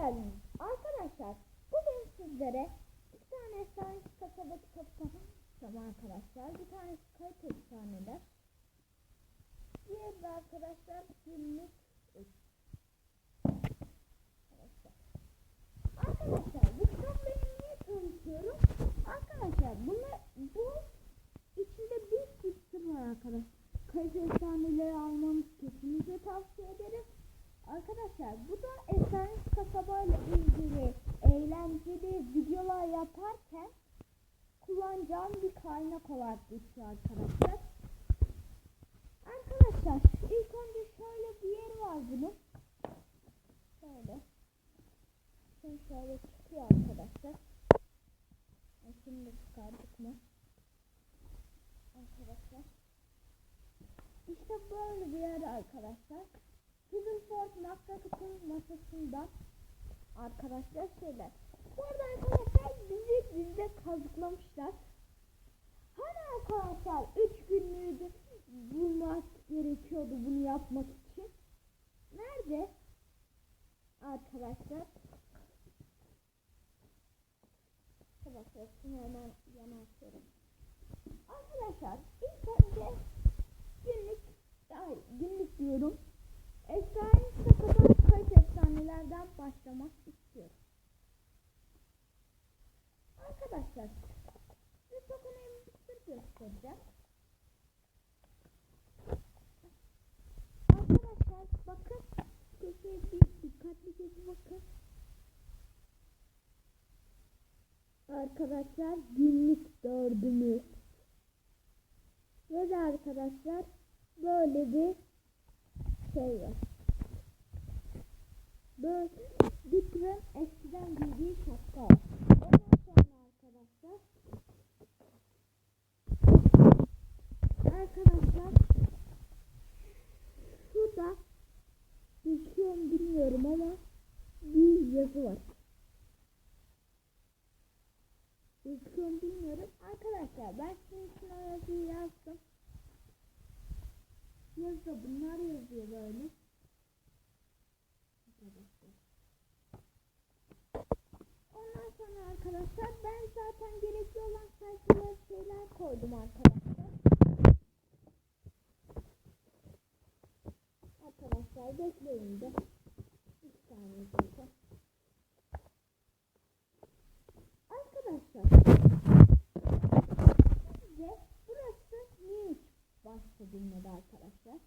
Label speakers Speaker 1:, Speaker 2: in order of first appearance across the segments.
Speaker 1: geldiniz. Arkadaşlar bugün sizlere iki tane efsane kasaba kitabı tanıtacağım arkadaşlar. Bir tanesi kayıt efsaneler. Diğeri de arkadaşlar günlük. Arkadaşlar bu kitapları niye tanıtıyorum? Arkadaşlar bunlar bu içinde bir sürü var arkadaşlar. Kayıt efsaneleri almanızı kesinlikle tavsiye ederim. Arkadaşlar bu da efsane kasaba ile ilgili eğlenceli videolar yaparken kullanacağım bir kaynak olarak geçiyor arkadaşlar. Arkadaşlar ilk önce şöyle bir yeri var bunun. Şöyle. Şimdi şöyle çıkıyor arkadaşlar. Ay, Şimdi çıkardık mı? Arkadaşlar. İşte böyle bir yer arkadaşlar. Fiddleford Nakrakıt'ın masasında arkadaşlar şeyler. Bu arada arkadaşlar bizi bizde kazıklamışlar. Hani arkadaşlar 3 günlüğü bulmak gerekiyordu bunu yapmak için. Nerede? Arkadaşlar. Arkadaşlar şunu hemen yana atıyorum. Arkadaşlar ilk önce günlük ay, günlük diyorum. Efsane kasadan kayıt efsanelerden başlamak istiyorum. Arkadaşlar size çok önemli bir göstereceğim. Arkadaşlar bakın köşeye bir dikkatlice bir bakın. Arkadaşlar günlük dördümüz. Ve de arkadaşlar böyle bir şey var. Böyle Dikren eskiden giydiği şapka. Ondan sonra arkadaşlar Arkadaşlar şurada gözüküyor mu bilmiyorum ama bir yazı var. Gözüküyor mu bilmiyorum. Arkadaşlar ben için o yazıyı yazdım. Yazda bunlar yazıyor böyle. Ondan sonra arkadaşlar ben zaten gerekli olan sayfalara şeyler koydum arkadaşlar. Arkadaşlar bekleyin de. Bir saniye zaten. Arkadaşlar. Size burası niye bahsedilmedi arkadaşlar?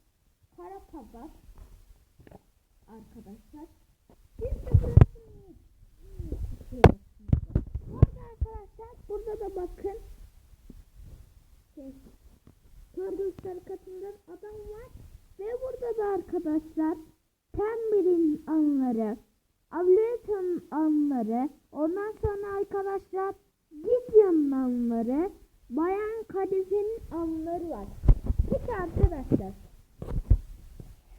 Speaker 1: Kara pazar. Arkadaşlar. Biz de burası niye? niye tutuyoruz? Bu arada arkadaşlar burada da bakın. Şey, Gördüğünüz katında adam var. Ve burada da arkadaşlar Tember'in anları, Avleton anları, ondan sonra arkadaşlar Gideon'un anları, Bayan Kadife'nin anları var. Peki arkadaşlar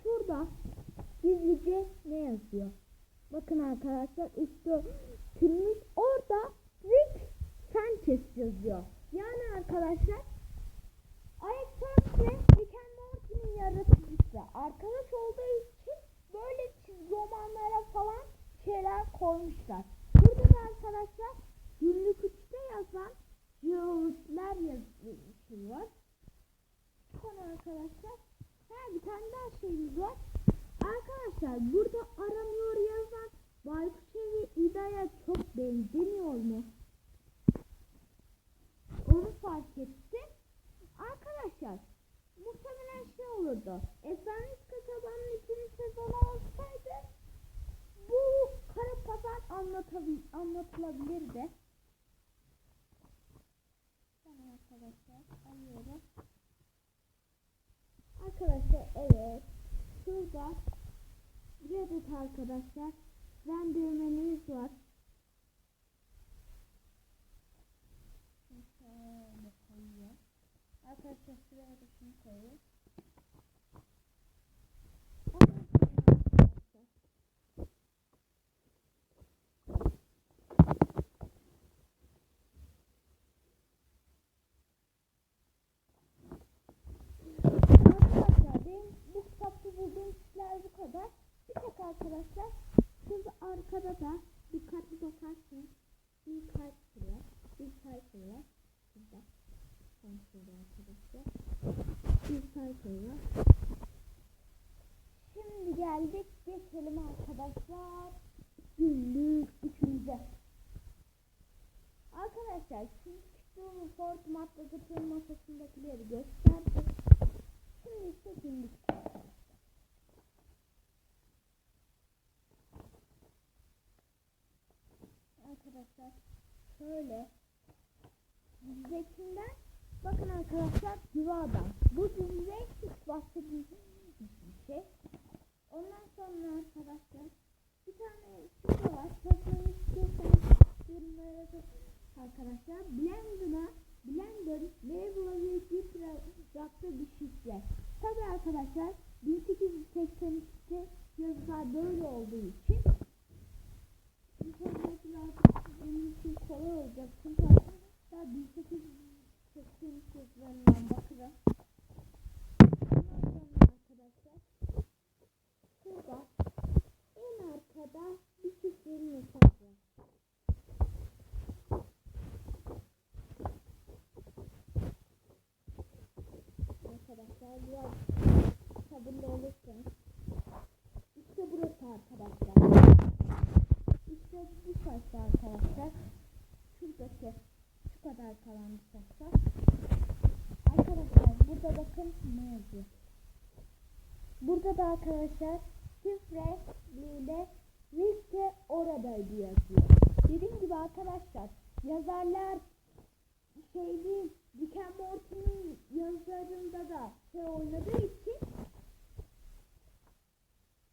Speaker 1: şurada gizlice ne yazıyor? Bakın arkadaşlar üstü tülmüş orada Rick Sanchez yazıyor. Yani arkadaşlar Alex Turk ve Rick and Morty'nin yaratıcısı. Arkadaş olduğu için böyle çizgi romanlara falan şeyler koymuşlar. Burada da arkadaşlar günlük 3'te yazan Geometler yazıyor. Sonra arkadaşlar her bir tane daha şeyimiz var. Arkadaşlar burada aramıyor yazan Baykuş ve İda'ya çok benzemiyor mu? Onu fark etti. Arkadaşlar muhtemelen şey olurdu. Efsanes kasabanın ikinci sezonu olsaydı bu kara pazar anlatılabilirdi. Tamam arkadaşlar alıyorum. Arkadaşlar evet. Şurada adet arkadaşlar rendirmeniz var. Şöyle koyuyor. Arkadaşlar şuraya da şunu kişiler bu kadar. Bir tek arkadaşlar Kız arkada da dikkatli bakarsın. Bir kalp var. Bir kalp var. Burada. Tam şurada arkadaşlar. Bir kalp var. Şimdi geldik. Geçelim arkadaşlar. Günlük üçümüze. Arkadaşlar şimdi çıktığım Ford matladıkların masasındakileri gösterdim. Şimdi günlük arkadaşlar. Şöyle dizidekinden bakın arkadaşlar Adam. Bu dizide hiç bahsedilmiş bir şey. Ondan sonra arkadaşlar bir tane şurada var. Tasarım istiyorsanız yorumlara yazın. Arkadaşlar Blender'a Blender Label'a virgül yaptığı bir şifre. Tabi arkadaşlar 1882 yazılar böyle olduğu için İnternet artık benim için kolay olacak. Çünkü arkadaşlar 1882 yazılarından bakırım. Ondan sonra arkadaşlar şurada en arkada bir şifreli mesaj var. Arkadaşlar biraz sabırlı olursanız işte burası arkadaşlar. İşte bu sayfa arkadaşlar. Şuradaki şu kadar kalan. Arkadaşlar burada bakın ne yazıyor. Burada da arkadaşlar şifre ile Rilke orada diye yazıyor. Dediğim gibi arkadaşlar yazarlar şey Rick and Morty'nin yazarında da şey oynadığı için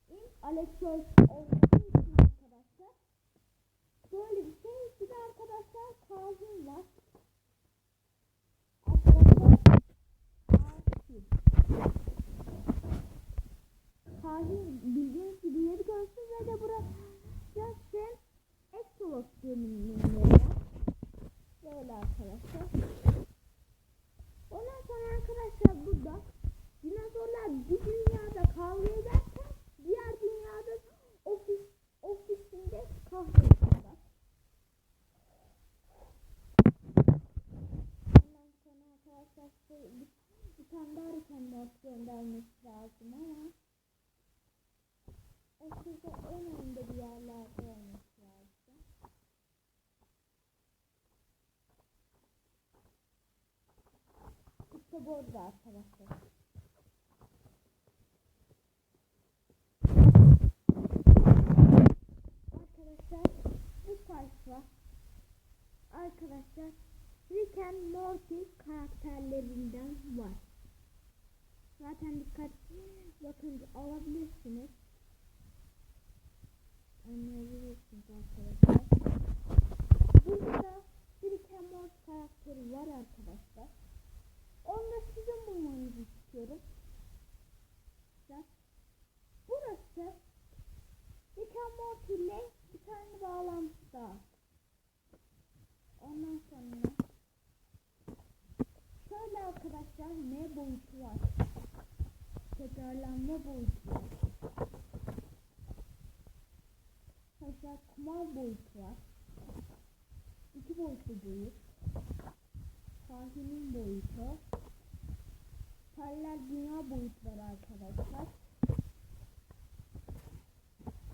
Speaker 1: in Alex Joyce oynadığı için arkadaşlar böyle bir şey. Bir de arkadaşlar Kazım var. Arkadaşlar Kazım. Kazım bildiğiniz gibi yedi görsün ve de burası sen Exolog bölümünde. Böyle arkadaşlar. Ondan sonra arkadaşlar burada dinozorlar bir dünyada kavga ederken diğer dünyada ofis ofisinde kahve içiyorlar. Ondan sonra arkadaşlar şey, bir, bir tane daha göndermesi lazım ama o en önde bir yerlerde olması lazım. İşte burada arkadaşlar. Arkadaşlar bu sayfa arkadaşlar Rick and Morty karakterlerinden var. Zaten dikkat bakın alabilirsiniz. Anlayabilirsiniz bir Morty karakteri var arkadaşlar. Onu da sizin bulmanızı istiyorum. Burası Rick ile bir tane bağlantı daha. Ondan sonra şöyle arkadaşlar ne boyutu var. Tekrarlanma boyutu var. Arkadaşlar kumar boyutu var. İki boyutlu boyut. Sahinin boyutu. Paralel dünya boyutu var arkadaşlar.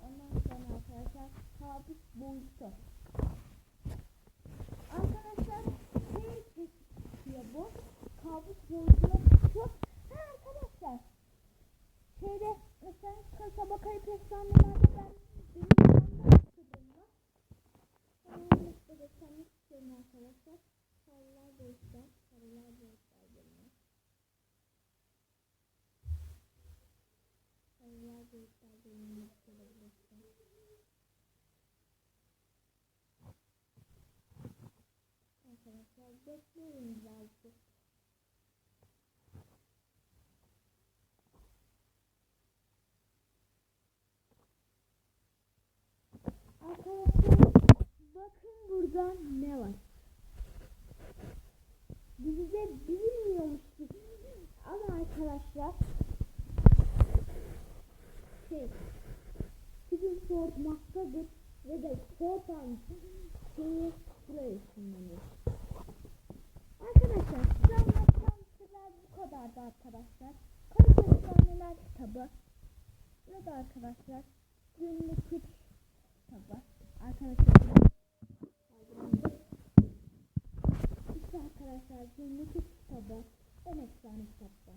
Speaker 1: Ondan sonra arkadaşlar kabus boyutu. Arkadaşlar şey çıkıyor bu. Kabus boyutuna çıkıyor. Ha arkadaşlar. Şeyde mesela kasaba kayıp efsanelerde ben bekleyin birazcık. Arkadaşlar bakın burada ne var. Bilinmiyormuş gibi. Ama arkadaşlar şey Stephen korkmaktadır ve de korkan şeyi buraya ışınlanır. Arkadaşlar size anlattığım şeyler bu kadardı arkadaşlar. Kaliteli Efsaneler kitabı. Burada arkadaşlar günlük üç kitabı. Arkadaşlar işte arkadaşlar günlük üç kitabı. En efsane kitaplar.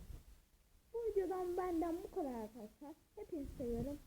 Speaker 1: Bu videodan benden bu kadar arkadaşlar. Hepinizi seviyorum.